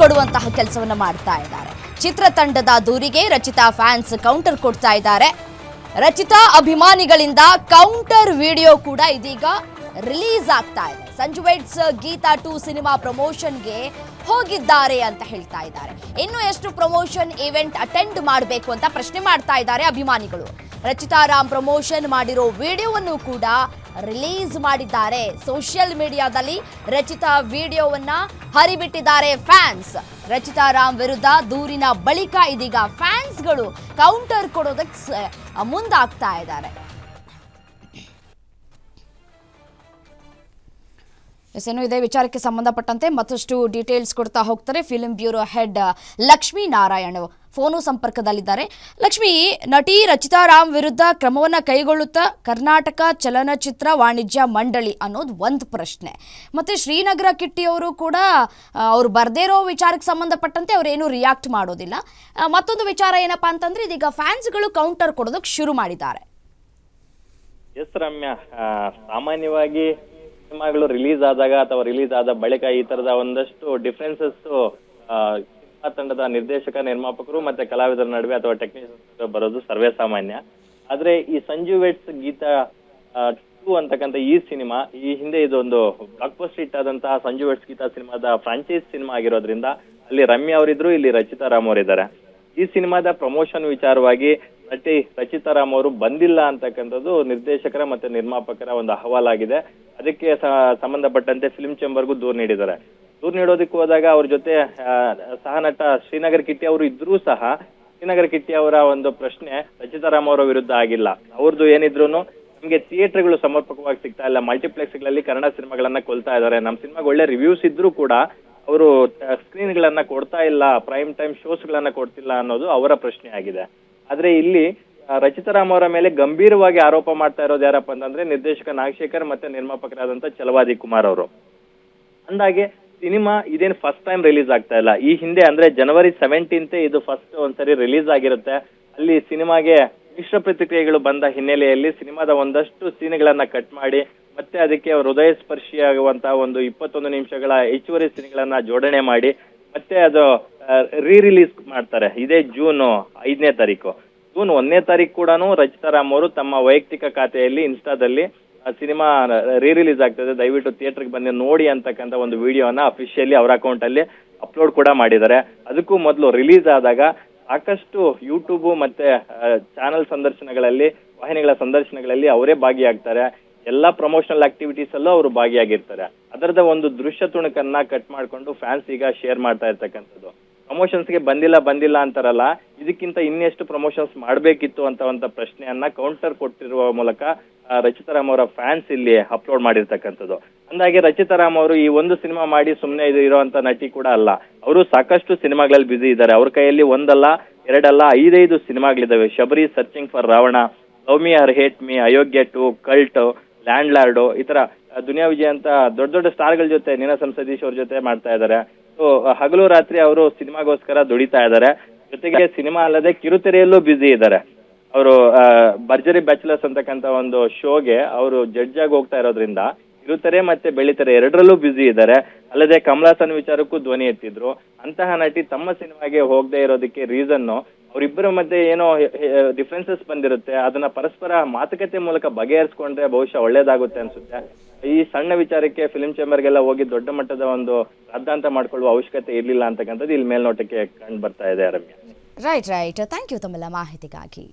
ಕೊಡುವಂತಹ ಕೆಲಸವನ್ನ ಮಾಡ್ತಾ ಇದ್ದಾರೆ. ಚಿತ್ರತಂಡದ ದೂರಿಗೆ ರಚಿತಾ ಫ್ಯಾನ್ಸ್ ಕೌಂಟರ್ ಕೊಡ್ತಾ ಇದ್ದಾರೆ. ರಚಿತಾ ಅಭಿಮಾನಿಗಳಿಂದ ಕೌಂಟರ್ ವಿಡಿಯೋ ಕೂಡ ಇದೀಗ ರಿಲೀಸ್ ಆಗ್ತಾ ಇದೆ. Sanju weds Geetha two cinema ಪ್ರಮೋಷನ್ಗೆ ಹೋಗಿದ್ದಾರೆ ಅಂತ ಹೇಳ್ತಾ ಇದ್ದಾರೆ. ಇನ್ನು ಎಷ್ಟು ಪ್ರಮೋಷನ್ ಇವೆಂಟ್ ಅಟೆಂಡ್ ಮಾಡಬೇಕು ಅಂತ ಪ್ರಶ್ನೆ ಮಾಡ್ತಾ ಇದ್ದಾರೆ ಅಭಿಮಾನಿಗಳು. ರಚಿತಾ ರಾಮ್ ಪ್ರಮೋಷನ್ ಮಾಡಿರೋ ವಿಡಿಯೋವನ್ನು ಕೂಡ ರಿಲೀಸ್ ಮಾಡಿದ್ದಾರೆ. ಸೋಷಿಯಲ್ ಮೀಡಿಯಾದಲ್ಲಿ ರಚಿತಾ ವಿಡಿಯೋವನ್ನ ಹರಿಬಿಟ್ಟಿದ್ದಾರೆ ಫ್ಯಾನ್ಸ್. ರಚಿತಾ ರಾಮ್ ವಿರುದ್ಧ ದೂರಿನ ಬಳಿಕ ಇದೀಗ ಫ್ಯಾನ್ಸ್ಗಳು ಕೌಂಟರ್ ಕೊಡೋದಕ್ಕೆ ಮುಂದಾಗ್ತಾ ಇದ್ದಾರೆ. ಎಸ್ ಏನು ಇದೇ. ವಿಚಾರಕ್ಕೆ ಸಂಬಂಧಪಟ್ಟಂತೆ ಮತ್ತಷ್ಟು ಡೀಟೇಲ್ಸ್ ಕೊಡ್ತಾ ಹೋಗ್ತಾರೆ film bureau head Lakshmi Narayana phone ಸಂಪರ್ಕದಲ್ಲಿದ್ದಾರೆ. ಲಕ್ಷ್ಮಿ, ನಟಿ ರಚಿತಾ ರಾಮ್ ವಿರುದ್ಧ ಕ್ರಮವನ್ನು ಕೈಗೊಳ್ಳುತ್ತಾ ಕರ್ನಾಟಕ ಚಲನಚಿತ್ರ ವಾಣಿಜ್ಯ ಮಂಡಳಿ ಅನ್ನೋದು ಒಂದು ಪ್ರಶ್ನೆ. ಮತ್ತೆ ಶ್ರೀನಗರ ಕೂಡ ಅವರು ಅವ್ರು ಬರ್ದೇ ಇರೋ ವಿಚಾರಕ್ಕೆ ಸಂಬಂಧಪಟ್ಟಂತೆ ಅವರೇನು ರಿಯಾಕ್ಟ್ ಮಾಡೋದಿಲ್ಲ. ಮತ್ತೊಂದು ವಿಚಾರ ಏನಪ್ಪಾ ಅಂತಂದ್ರೆ ಇದೀಗ ಫ್ಯಾನ್ಸ್ಗಳು ಕೌಂಟರ್ ಕೊಡೋದಕ್ಕೆ ಶುರು ಮಾಡಿದ್ದಾರೆ. ಎಸ್ ರಮ್ಯಾ ಸಾಮಾನ್ಯವಾಗಿ ಸಿನಿಮಾಗಳು ರಿಲೀಸ್ ಆದಾಗ ಅಥವಾ ರಿಲೀಸ್ ಆದ ಬಳಿಕ ಈ ತರದ ಒಂದಷ್ಟು ಡಿಫ್ರೆನ್ಸಸ್ ಸಿನಿಮಾ ತಂಡದ ನಿರ್ದೇಶಕ, ನಿರ್ಮಾಪಕರು ಮತ್ತೆ ಕಲಾವಿದರ ನಡುವೆ ಅಥವಾ ಟೆಕ್ನಿಷಿಯನ್ ಬರೋದು ಸರ್ವೇ ಸಾಮಾನ್ಯ. ಆದ್ರೆ ಈ ಸಂಜು ವೆಟ್ಸ್ ಗೀತಾ ಟೂ ಅಂತಕ್ಕಂಥ ಈ ಸಿನಿಮಾ, ಈ ಹಿಂದೆ ಇದೊಂದು ಬ್ಲಾಕ್ ಪೋಸ್ಟ್ ಹಿಟ್ ಆದಂತಹ ಸಂಜು ವೆಟ್ಸ್ ಗೀತಾ ಸಿನಿಮಾದ ಫ್ರಾಂಚೈಸ್ ಸಿನಿಮಾ ಆಗಿರೋದ್ರಿಂದ ಅಲ್ಲಿ ರಮ್ಯ ಅವರಿದ್ರು, ಇಲ್ಲಿ ರಚಿತಾ ರಾಮ್ ಅವರಿದ್ದಾರೆ. ಈ ಸಿನಿಮಾದ ಪ್ರಮೋಷನ್ ವಿಚಾರವಾಗಿ ನಟಿ ರಚಿತಾರಾಮ್ ಅವರು ಬಂದಿಲ್ಲ ಅಂತಕ್ಕಂಥದ್ದು ನಿರ್ದೇಶಕರ ಮತ್ತೆ ನಿರ್ಮಾಪಕರ ಒಂದು ಅಹವಾಲಾಗಿದೆ. ಅದಕ್ಕೆ ಸಂಬಂಧಪಟ್ಟಂತೆ ಫಿಲ್ಮ್ ಚೇಂಬರ್ಗೂ ದೂರು ನೀಡಿದ್ದಾರೆ. ದೂರು ನೀಡೋದಕ್ಕೆ ಹೋದಾಗ ಅವ್ರ ಜೊತೆ ಸಹನಟ ಸಹ ನಟ ಶ್ರೀನಗರ್ ಕಿಟ್ಟಿ ಅವರು ಇದ್ರೂ ಸಹ ಶ್ರೀನಗರ್ ಕಿಟ್ಟಿ ಅವರ ಒಂದು ಪ್ರಶ್ನೆ ರಚಿತಾರಾಮ್ ಅವರ ವಿರುದ್ಧ ಆಗಿಲ್ಲ. ಅವ್ರದ್ದು ಏನಿದ್ರು ನಮ್ಗೆ ಥಿಯೇಟರ್ಗಳು ಸಮರ್ಪಕವಾಗಿ ಸಿಗ್ತಾ ಇಲ್ಲ. ಮಲ್ಟಿಪ್ಲೆಕ್ಸ್ಗಳಲ್ಲಿ ಕನ್ನಡ ಸಿನಿಮಾಗಳನ್ನ ಕೊಲ್ತಾ ಇದ್ದಾರೆ. ನಮ್ಮ ಸಿನಿಮಾಗೆ ಒಳ್ಳೆ ರಿವ್ಯೂಸ್ ಇದ್ರೂ ಕೂಡ ಅವರು ಸ್ಕ್ರೀನ್ ಗಳನ್ನ ಕೊಡ್ತಾ ಇಲ್ಲ, ಪ್ರೈಮ್ ಟೈಮ್ ಶೋಸ್ ಗಳನ್ನ ಕೊಡ್ತಿಲ್ಲ ಅನ್ನೋದು ಅವರ ಪ್ರಶ್ನೆ ಆಗಿದೆ ಆದ್ರೆ ಇಲ್ಲಿ ರಚಿತಾ ರಾಮ್ ಅವರ ಮೇಲೆ ಗಂಭೀರವಾಗಿ ಆರೋಪ ಮಾಡ್ತಾ ಇರೋದು ಯಾರಪ್ಪ ಅಂತಂದ್ರೆ ನಿರ್ದೇಶಕ ನಾಗಶೇಖರ್ ಮತ್ತೆ ನಿರ್ಮಾಪಕರಾದಂತ ಚಲವಾದಿ ಕುಮಾರ್ ಅವರು. ಅಂದಾಗೆ ಸಿನಿಮಾ ಇದೇನ್ ಫಸ್ಟ್ ಟೈಮ್ ರಿಲೀಸ್ ಆಗ್ತಾ ಇಲ್ಲ. ಈ ಹಿಂದೆ ಅಂದ್ರೆ ಜನವರಿ ಸೆವೆಂಟೀನ್ತ್ ಇದು ಫಸ್ಟ್ ಒಂದ್ಸರಿ ರಿಲೀಸ್ ಆಗಿರುತ್ತೆ. ಅಲ್ಲಿ ಸಿನಿಮಾಗೆ ಮಿಶ್ರ ಪ್ರತಿಕ್ರಿಯೆಗಳು ಬಂದ ಹಿನ್ನೆಲೆಯಲ್ಲಿ ಸಿನಿಮಾದ ಒಂದಷ್ಟು ಸೀನ್ಗಳನ್ನ ಕಟ್ ಮಾಡಿ, ಮತ್ತೆ ಅದಕ್ಕೆ ಹೃದಯ ಸ್ಪರ್ಶಿಯಾಗುವಂತಹ ಒಂದು ಇಪ್ಪತ್ತೊಂದು ನಿಮಿಷಗಳ ಹೆಚ್ಚುವರಿ ಸೀನ್ಗಳನ್ನ ಜೋಡಣೆ ಮಾಡಿ, ಮತ್ತೆ ಅದು ರೀ ರಿಲೀಸ್ ಮಾಡ್ತಾರೆ. ಇದೇ ಜೂನ್ ಐದನೇ ತಾರೀಕು. ಜೂನ್ ಒಂದನೇ ತಾರೀಕು ಕೂಡ ರಚಿತಾ ರಾಮ್ ಅವರು ತಮ್ಮ ವೈಯಕ್ತಿಕ ಖಾತೆಯಲ್ಲಿ ಇನ್ಸ್ಟಾದಲ್ಲಿ ಸಿನಿಮಾ ರೀ ರಿಲೀಸ್ ಆಗ್ತದೆ. ದಯವಿಟ್ಟು ಥಿಯೇಟರ್ಗೆ ಬಂದು ನೋಡಿ ಅಂತಕ್ಕಂಥ ಒಂದು ವಿಡಿಯೋನ ಅಫಿಷಿಯಲಿ ಅವರ ಅಕೌಂಟ್ ಅಲ್ಲಿ ಅಪ್ಲೋಡ್ ಕೂಡ ಮಾಡಿದ್ದಾರೆ. ಅದಕ್ಕೂ ಮೊದಲು ರಿಲೀಸ್ ಆದಾಗ ಸಾಕಷ್ಟು ಯೂಟ್ಯೂಬ್ ಮತ್ತೆ ಚಾನೆಲ್ ಸಂದರ್ಶನಗಳಲ್ಲಿ, ವಾಹಿನಿಗಳ ಸಂದರ್ಶನಗಳಲ್ಲಿ ಅವರೇ ಭಾಗಿಯಾಗ್ತಾರೆ. ಎಲ್ಲಾ ಪ್ರಮೋಷನಲ್ ಆಕ್ಟಿವಿಟೀಸ್ ಅಲ್ಲೂ ಅವರು ಭಾಗಿಯಾಗಿರ್ತಾರೆ. ಅದರದ ಒಂದು ದೃಶ್ಯ ತುಣುಕನ್ನ ಕಟ್ ಮಾಡ್ಕೊಂಡು ಫ್ಯಾನ್ಸ್ ಈಗ ಶೇರ್ ಮಾಡ್ತಾ ಇರ್ತಕ್ಕಂಥದ್ದು. ಪ್ರಮೋಷನ್ಸ್ಗೆ ಬಂದಿಲ್ಲ ಬಂದಿಲ್ಲ ಅಂತಾರಲ್ಲ, ಇದಕ್ಕಿಂತ ಇನ್ನೆಷ್ಟು ಪ್ರಮೋಷನ್ಸ್ ಮಾಡಬೇಕಿತ್ತು ಅಂತ ಒಂದು ಪ್ರಶ್ನೆಯನ್ನ ಕೌಂಟರ್ ಕೊಟ್ಟಿರುವ ಮೂಲಕ ರಚಿತಾರಾಮ್ ರಚಿತಾ ರಾಮ್ ಅವರ ಫ್ಯಾನ್ಸ್ ಇಲ್ಲಿ ಅಪ್ಲೋಡ್ ಮಾಡಿರ್ತಕ್ಕಂಥದ್ದು. ಅಂದಾಗೆ ರಚಿತಾ ರಾಮ್ ಅವರು ಈ ಒಂದು ಸಿನಿಮಾ ಮಾಡಿ ಸುಮ್ಮನೆ ಇದು ಇರುವಂತ ನಟಿ ಕೂಡ ಅಲ್ಲ. ಅವರು ಸಾಕಷ್ಟು ಸಿನಿಮಾಗಳಲ್ಲಿ ಬ್ಯುಸಿ ಇದ್ದಾರೆ. ಅವ್ರ ಕೈಯಲ್ಲಿ ಒಂದಲ್ಲ, ಎರಡಲ್ಲ, ಐದೈದು ಸಿನಿಮಾಗಳಿದಾವೆ Shabari searching for Ravana love me or hate me Ayogya two cult landlord ಈ ತರ ದುನಿಯಾ ವಿಜಯ್ ಅಂತ ದೊಡ್ಡ ದೊಡ್ಡ ಸ್ಟಾರ್ಗಳ ಜೊತೆ, ನೀನಾಸಂ ಸಂಸದೀಶ್ ಅವ್ರ ಜೊತೆ ಮಾಡ್ತಾ ಇದ್ದಾರೆ. ಹಗಲು ರಾತ್ರಿ ಅವರು ಸಿನಿಮಾಗೋಸ್ಕರ ದುಡಿತಾ ಇದ್ದಾರೆ. ಜೊತೆಗೆ ಸಿನಿಮಾ ಅಲ್ಲದೆ ಕಿರುತೆರೆಯಲ್ಲೂ ಬ್ಯುಸಿ ಇದ್ದಾರೆ. ಅವರು ಭರ್ಜರಿ ಬ್ಯಾಚುಲರ್ಸ್ ಅಂತಕ್ಕಂತ ಒಂದು ಶೋಗೆ ಅವರು ಜಡ್ಜ್ ಆಗಿ ಹೋಗ್ತಾ ಇರೋದ್ರಿಂದ ಕಿರುತೆರೆ ಮತ್ತೆ ಬೆಳಿತೆರೆ ಎರಡರಲ್ಲೂ ಬ್ಯುಸಿ ಇದ್ದಾರೆ. ಅಲ್ಲದೆ ಕಮಲಾಸನ್ ವಿಚಾರಕ್ಕೂ ಧ್ವನಿ ಎತ್ತಿದ್ರು. ಅಂತಹ ನಟಿ ತಮ್ಮ ಸಿನಿಮಾಗೆ ಹೋಗದೆ ಇರೋದಕ್ಕೆ ರೀಸನ್ ಅವರಿಬ್ಬರ ಮಧ್ಯೆ ಏನೋ ಡಿಫ್ರೆನ್ಸಸ್ ಬಂದಿರುತ್ತೆ. ಅದನ್ನ ಪರಸ್ಪರ ಮಾತುಕತೆ ಮೂಲಕ ಬಗೆಹರಿಸ್ಕೊಂಡ್ರೆ ಬಹುಶಃ ಒಳ್ಳೇದಾಗುತ್ತೆ ಅನ್ಸುತ್ತೆ. ಈ ಸಣ್ಣ ವಿಚಾರಕ್ಕೆ ಫಿಲ್ಮ್ ಚೇಂಬರ್ಗೆಲ್ಲ ಹೋಗಿ ದೊಡ್ಡ ಮಟ್ಟದ ಒಂದು ಅರ್ಧಾಂತ ಮಾಡ್ಕೊಳ್ಳುವ ಅವಶ್ಯಕತೆ ಇರಲಿಲ್ಲ ಅಂತಕ್ಕಂಥದ್ದು ಇಲ್ಲಿ ಮೇಲ್ನೋಟಕ್ಕೆ ಕಂಡು ಬರ್ತಾ ಇದೆ Ramya right right thank you ತಮ್ಮೆಲ್ಲ ಮಾಹಿತಿಗಾಗಿ.